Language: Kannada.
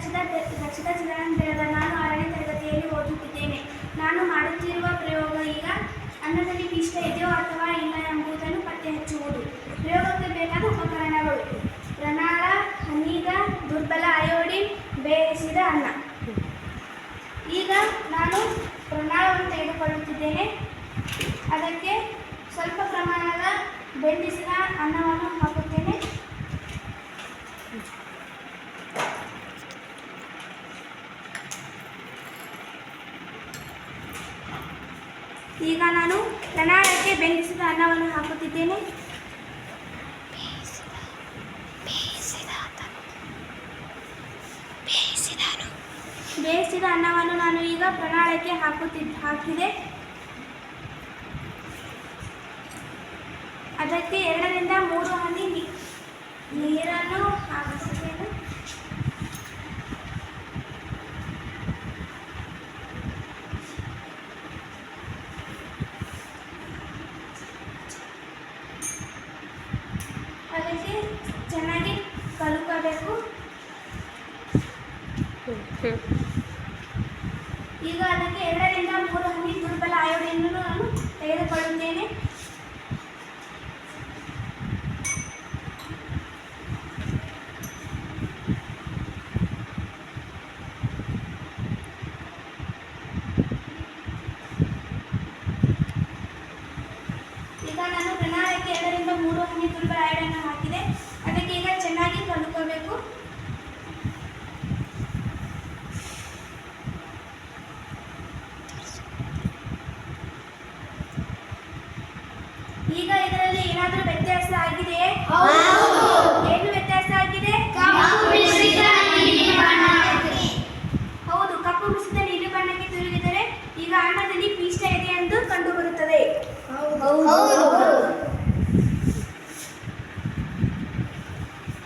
ರಕ್ಷಿತ ರಕ್ಷಿತ ಚಿದಾನಂದ ನಾನು ಆರನೇ ತರಗತಿಯಲ್ಲಿ ಓದುತ್ತಿದ್ದೇನೆ. ನಾನು ಮಾಡುತ್ತಿರುವ ಪ್ರಯೋಗ ಈಗ ಅನ್ನದಲ್ಲಿ ಪಿಷ್ಟ ಇದೆಯೋ ಅಥವಾ ಇಲ್ಲ ಎಂಬುದನ್ನು ಪತ್ತೆ ಹಚ್ಚುವುದು ಪ್ರಯೋಗಕ್ಕೆ ಬೇಕಾದ ಉಪಕರಣಗಳು. ಪ್ರಣಾಳ ಹನೀಗ, ದುರ್ಬಲ ಅಯೋಡಿನ್ ಬೇಯಿಸಿದ ಅನ್ನ. ಈಗ ನಾನು ಪ್ರಣಾಳವನ್ನು ತೆಗೆದುಕೊಳ್ಳುತ್ತಿದ್ದೇನೆ. ಅದಕ್ಕೆ ಸ್ವಲ್ಪ ಪ್ರಮಾಣದ ಬೆಂದಿಸಿದ ಅನ್ನವನ್ನು ಹಾಕುತ್ತೇನೆ. ಈಗ ನಾನು ಕನ್ನಡಕ್ಕೆ ಬೆಂಗಿಸಿದ ಅನ್ನವನ್ನು ಹಾಕುತ್ತಿದ್ದೇನೆ. ಬೇಯಿಸಿದ ಅನ್ನವನ್ನು ನಾನು ಈಗ ಪ್ರಣಾಳಕ್ಕೆ ಹಾಕುತ್ತಿದ್ದ ಹಾಕಿದೆ. ಅದಕ್ಕೆ ಎರಡರಿಂದ ಮೂರು ಹನಿ ನೀರನ್ನು ನೀರನ್ನು ಕಲುಕಬೇಕು ಈಗ ಅದಕ್ಕೆ ಎರಡರಿಂದ ಮೂರು ಹನಿ ದುರ್ಬಲ ಅಯೋಡಿನನ್ನು ನಾನು ತೆಗೆದುಕೊಳ್ಳುತ್ತೇನೆ. ಈಗ ನಾನು ಪ್ರಣಾಳಕ್ಕೆ ಎರಡರಿಂದ ಮೂರು ಹನಿ ದುರ್ಬಲ ಅಯೋಡನ್ನು ಹಾಕಿದೆ ಅದಕ್ಕೆ ಈಗ ಚೆನ್ನಾಗಿ ಕಲುಕಬೇಕು ಈಗ ಇದರಲ್ಲಿ ಏನಾದರೂ ವ್ಯತ್ಯಾಸ ಆಗಿದೆಯೇ ಏನು ವ್ಯತ್ಯಾಸ ಆಗಿದೆ? ಹೌದು ಕಪ್ಪು ಮಿಶ್ರಿತ ನೀಲಿ ಬಣ್ಣಕ್ಕೆ ತಿರುಗಿದರೆ ಈಗ ಅನ್ನದಲ್ಲಿ ಪಿಷ್ಟ ಇದೆ ಎಂದು ಕಂಡುಬರುತ್ತದೆ.